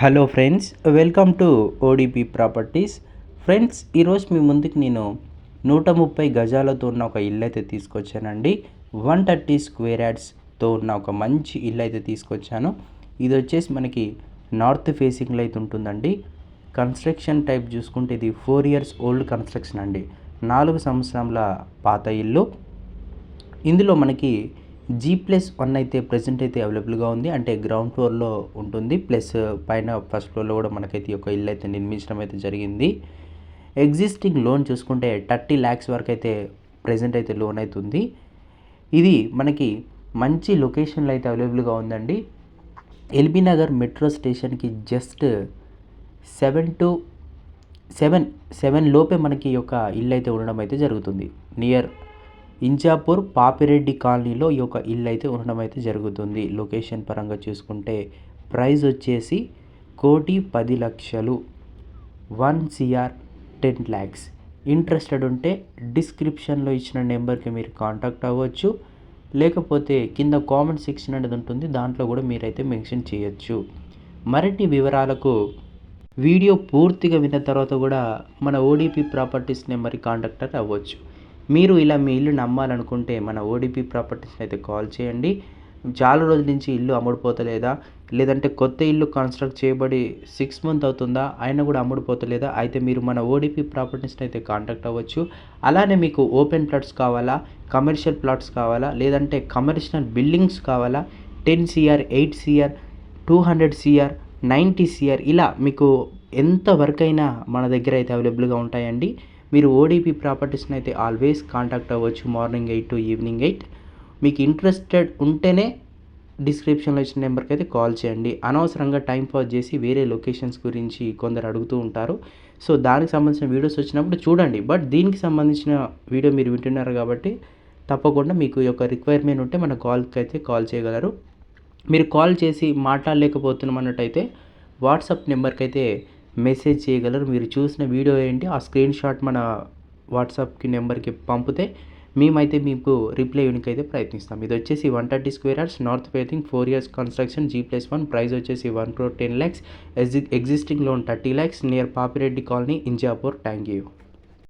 Hello friends welcome to ODP properties friends ఈరోజు మీ ముందుకు నేను నూట ముప్పై గజాలతో ఉన్న ఒక ఇల్లు అయితే తీసుకొచ్చానండి. వన్ థర్టీ స్క్వేర్ యార్డ్స్తో ఉన్న ఒక మంచి ఇల్లు అయితే తీసుకొచ్చాను. ఇది వచ్చేసి మనకి నార్త్ ఫేసింగ్లో అయితే ఉంటుందండి. కన్స్ట్రక్షన్ టైప్ చూసుకుంటే ఇది ఫోర్ ఇయర్స్ ఓల్డ్ కన్స్ట్రక్షన్ అండి. నాలుగు సంవత్సరాల పాత ఇల్లు. ఇందులో మనకి జీ ప్లస్ వన్ అయితే ప్రజెంట్ అయితే అవైలబుల్గా ఉంది. అంటే గ్రౌండ్ ఫ్లోర్లో ఉంటుంది. ప్లస్ పైన ఫస్ట్ ఫ్లోర్లో కూడా మనకైతే ఈ యొక్క ఇల్లు అయితే నిర్మించడం అయితే జరిగింది. ఎగ్జిస్టింగ్ లోన్ చూసుకుంటే థర్టీ ల్యాక్స్ వరకు అయితే ప్రజెంట్ అయితే లోన్ అవుతుంది ఇది మనకి మంచి లొకేషన్లో అయితే అవైలబుల్గా ఉందండి. ఎల్బీ నగర్ మెట్రో స్టేషన్కి just seven to seven seven లోపే మనకి ఈ యొక్క ఇల్లు అయితే ఉండడం అయితే జరుగుతుంది. నియర్ ఇంజాపూర్ పాపిరెడ్డి కాలనీలో ఈ యొక్క ఇల్లు అయితే ఉండడం అయితే జరుగుతుంది. లొకేషన్ పరంగా చూసుకుంటే ప్రైస్ వచ్చేసి కోటి పది లక్షలు. One CR ten lakhs interested ఉంటే డిస్క్రిప్షన్లో ఇచ్చిన నెంబర్కి మీరు కాంటాక్ట్ అవ్వచ్చు. లేకపోతే కింద కామెంట్ సెక్షన్ అనేది ఉంటుంది. దాంట్లో కూడా మీరైతే మెన్షన్ చేయొచ్చు. మరిన్ని వివరాలకు వీడియో పూర్తిగా విన్న తర్వాత కూడా మన ఓడిపి ప్రాపర్టీస్ నెంబర్కి కాంటాక్ట్ అవ్వచ్చు. మీరు ఇలా మీ ఇల్లు నమ్మాలనుకుంటే మన ఓడిపి ప్రాపర్టీస్ అయితే కాల్ చేయండి. చాలా రోజుల నుంచి ఇల్లు అమ్ముడుపోతలేదా? లేదంటే కొత్త ఇల్లు కన్స్ట్రక్ట్ చేయబడి సిక్స్ మంత్ అవుతుందా? అయినా కూడా అమ్ముడుపోతలేదా? అయితే మీరు మన ఓడిపి ప్రాపర్టీస్ని అయితే కాంటాక్ట్ అవ్వచ్చు. అలానే మీకు ఓపెన్ ప్లాట్స్ కావాలా? కమర్షియల్ ప్లాట్స్ కావాలా? లేదంటే కమర్షియల్ బిల్డింగ్స్ కావాలా? Ten CR eight CR two hundred CR ninety CR ఇలా మీకు ఎంత వరకు అయినా మన దగ్గర అయితే అవైలబుల్గా ఉంటాయండి. మీరు ఓడిపి ప్రాపర్టీస్ని అయితే ఆల్వేస్ కాంటాక్ట్ అవ్వచ్చు morning eight to evening eight. మీకు ఇంట్రెస్టెడ్ ఉంటేనే డిస్క్రిప్షన్లో ఇచ్చిన నెంబర్కి అయితే కాల్ చేయండి. అనవసరంగా టైం పాస్ చేసి వేరే లొకేషన్స్ గురించి కొందరు అడుగుతూ ఉంటారు. సో దానికి సంబంధించిన వీడియోస్ వచ్చినప్పుడు చూడండి. బట్ దీనికి సంబంధించిన వీడియో మీరు వింటున్నారు కాబట్టి తప్పకుండా మీకు యొక్క రిక్వైర్మెంట్ ఉంటే మన కాల్కి అయితే కాల్ చేయగలరు. మీరు కాల్ చేసి మాట్లాడలేకపోతున్నాం అన్నట్టయితే వాట్సాప్ నెంబర్కి అయితే మెసేజ్ చేయగలరు. మీరు చూసిన వీడియో ఏంటి? ఆ స్క్రీన్ షాట్ మన వాట్సాప్కి నెంబర్కి పంపితే మేమైతే మీకు రిప్లై ఇవ్వడానికి అయితే ప్రయత్నిస్తాం. ఇది వచ్చేసి one thirty square hours north facing four years construction G plus one price వచ్చేసి one crore ten lakhs existing loan thirty lakhs near Papireddy colony Injapur thank you